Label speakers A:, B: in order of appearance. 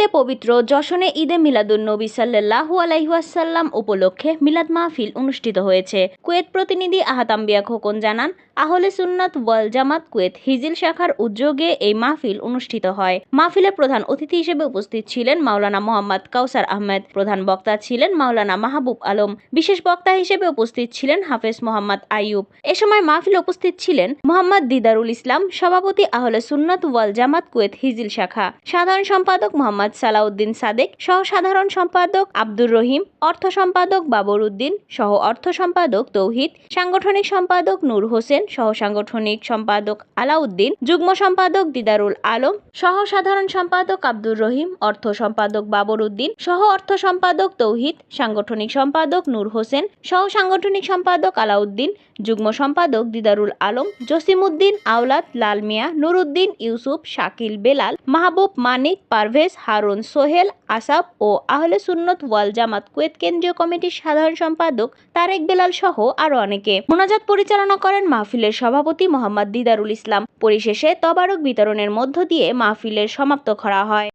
A: কুয়েতে পবিত্র যশনে ঈদে মিলাদুন নবী সাল্লাল্লাহু আলাইহাসাল্লাম উপলক্ষে মিলাদ মাহফিল অনুষ্ঠিত হয়েছে। কুয়েত প্রতিনিধি আহাতাম্বিয়া খোকন জানান আহলে সুন্নাত ওয়াল জামাত কুয়েত হিজিল শাখার উদ্যোগে এই মাহফিল অনুষ্ঠিত হয়। মাহফিলে প্রধান অতিথি হিসেবে উপস্থিত ছিলেন মাওলানা মোহাম্মদ কাউসার আহমেদ। প্রধান বক্তা ছিলেন মাওলানা মাহবুব আলম। বিশেষ বক্তা হিসেবে উপস্থিত ছিলেন হাফেজ মোহাম্মদ আইয়ুব। এ সময় মাহফিলে উপস্থিত ছিলেন মোহাম্মদ দিদারুল ইসলাম, সভাপতি আহলে সুন্নাত ওয়াল জামাত কুয়েত হিজিল শাখা। সাধারণ সম্পাদক মোহাম্মদ সালাউদ্দিন সাদেক সহ সাধারণ সম্পাদক আব্দুর রহিম, অর্থ সম্পাদক বাবর উদ্দিন সহ অর্থ সম্পাদক তৌহিদ, সাংগঠনিক সম্পাদক নূর হোসেন সহ সাংগঠনিক সম্পাদক আলাউদ্দিন, যুগ্ম সম্পাদক দিদারুল আলম সহ সাধারণ সম্পাদক আব্দুর রহিম, অর্থ সম্পাদক বাবর উদ্দিন সহ অর্থ সম্পাদক তৌহিদ, সাংগঠনিক সম্পাদক নূর হোসেন সহ সাংগঠনিক সম্পাদক আলাউদ্দিন, যুগ্ম সম্পাদক দিদারুল আলম, জসিমউদ্দিন আওলাদ, লাল মিয়া, নুরুদ্দিন ইউসুফ, শাকিল বেলাল, মাহবুব মানিক, পারভেজ হারুন সোহেল আসাব ও আহলে সুন্নত ওয়াল জামাত কুয়েত কেন্দ্রীয় কমিটির সাধারণ সম্পাদক তারেক বেলাল সহ আরও অনেকে। মোনাজাত পরিচালনা করেন মাহফিলের সভাপতি মোহাম্মদ দিদারুল ইসলাম। পরিশেষে তবারক বিতরণের মধ্য দিয়ে মাহফিলের সমাপ্ত করা হয়।